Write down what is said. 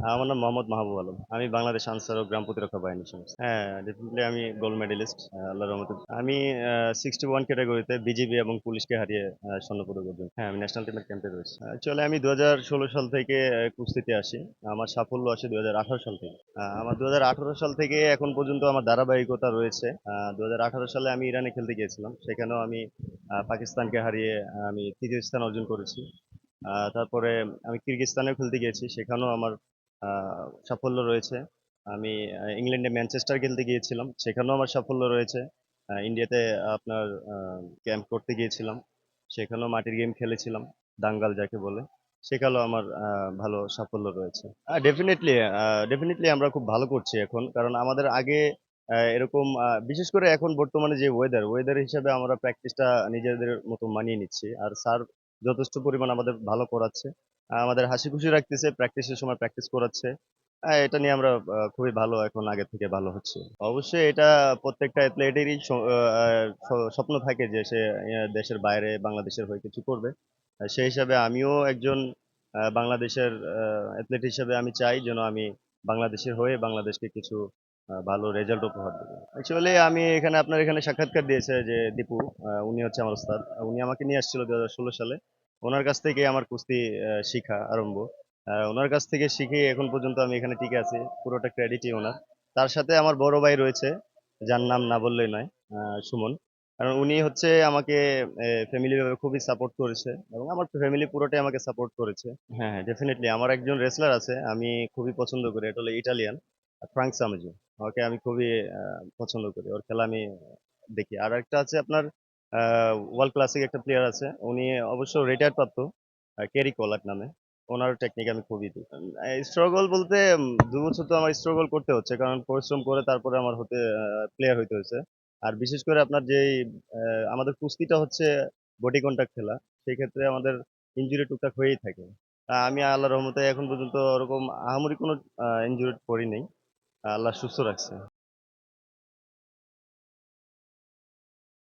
আমার নাম মোহাম্মদ মাহবুব আলম। আমি বাংলাদেশ আনসার ও গ্রাম প্রতিরক্ষা বাহিনীর সদস্য। হ্যাঁ ডেফিনেটলি আমি গোল্ড মেডেলিস্ট আল্লাহর রহমতে। আমি সিক্সটি ওয়ান ক্যাটাগরিতে বিজিবি এবং পুলিশকে হারিয়ে স্বর্ণপদক অর্জন। হ্যাঁ আমি ন্যাশনাল টিমের ক্যাম্পে রয়েছি। চলে আমি দুহাজার ষোলো সাল থেকে কুস্তিতে আসি। আমার সাফল্য আসে দু সাল থেকে। আমার দু হাজার আঠারো সাল থেকে এখন পর্যন্ত আমার ধারাবাহিকতা রয়েছে। দু হাজার আঠারো সালে আমি ইরানে খেলতে গিয়েছিলাম। সেখানেও আমি পাকিস্তানকে হারিয়ে আমি তৃতীয় স্থান অর্জন করেছি। তারপরে আমি কিরগিজস্তানেও খেলতে গিয়েছি। সেখানেও আমার সাফল্য রয়েছে। আমি ইংল্যান্ডে ম্যানচেস্টার খেলতে গিয়েছিলাম। সেখানেও আমার সাফল্য রয়েছে। ইন্ডিয়াতে আপনার ক্যাম্প করতে গিয়েছিলাম। সেখানেও মাটির গেম খেলেছিলাম, দাঙ্গাল যাকে বলে। সেখানেও আমার ভালো সাফল্য রয়েছে। ডেফিনেটলি ডেফিনেটলি আমরা খুব ভালো করছি এখন। কারণ আমাদের আগে এরকম বিশেষ করে এখন বর্তমানে যে ওয়েদার ওয়েদার হিসাবে আমরা প্র্যাকটিসটা নিজেদের মতো মানিয়ে নিচ্ছি। আর স্যার যথেষ্ট পরিমাণ আমাদের ভালো করাচ্ছে। আমাদের হাসি খুশি রাখতেছে প্র্যাকটিসের সময় প্র্যাকটিস করাচ্ছে। এটা নিয়ে আমরা খুবই ভালো এখন আগে থেকে ভালো হচ্ছে। অবশ্যই এটা প্রত্যেকটা অ্যাথলেটেরই স্বপ্ন থাকে যে সে দেশের বাইরে বাংলাদেশের হয়ে কিছু করবে। সেই হিসাবে আমিও একজন বাংলাদেশের অ্যাথলেট হিসেবে আমি চাই যেন আমি বাংলাদেশের হয়ে বাংলাদেশকে কিছু ভালো রেজাল্ট উপহার দেবো। অ্যাকচুয়ালি আমি এখানে আপনার এখানে সাক্ষাৎকার দিয়েছে যে দীপু উনি হচ্ছে আমার ওস্তাদ। উনি আমাকে নিয়ে আসছিল দু হাজার ষোলো সালে। ওনার কাছ থেকে আমার কুস্তি শিখা আরম্ভ। ওনার কাছ থেকে শিখে এখন পর্যন্ত আমি এখানে টিকে আছি, পুরোটা ক্রেডিটই ওনার। তার সাথে আমার বড় ভাই রয়েছে, যার নাম না বললেই নয় সুমন। কারণ উনি হচ্ছে আমাকে ফ্যামিলি ভাবে খুবই সাপোর্ট করেছে এবং আমার ফ্যামিলি পুরোটাই আমাকে সাপোর্ট করেছে। হ্যাঁ হ্যাঁ ডেফিনেটলি আমার একজন রেসলার আছে, আমি খুবই পছন্দ করি, এটা হলো ইটালিয়ান ফ্রাঙ্ক সামজু ওকে আমি খুবই পছন্দ করি, ওর খেলা আমি দেখি। আর একটা আছে আপনার ওয়ার্ল্ড ক্লাসিক একটা প্লেয়ার আছে। উনি অবশ্য রিটায়ার প্রাপ্ত কেরি কলাক নামে। ওনার টেকনিক আমি খুবই দিই স্ট্রাগল বলতে দু বছর তো আমার স্ট্রাগল করতে হচ্ছে, কারণ পরিশ্রম করে তারপরে আমার হতে প্লেয়ার হইতে হয়েছে। আর বিশেষ করে আপনার যেই আমাদের কুস্তিটা হচ্ছে বডি কন্টাক্ট খেলা, সেই ক্ষেত্রে আমাদের ইনজুরি টুকটাক হয়েই থাকে। আমি আল্লাহ রহমতে এখন পর্যন্ত ওরকম আহামরি কোনো ইনজুরি করি নেই। আল্লাহ সুস্থ রাখছে।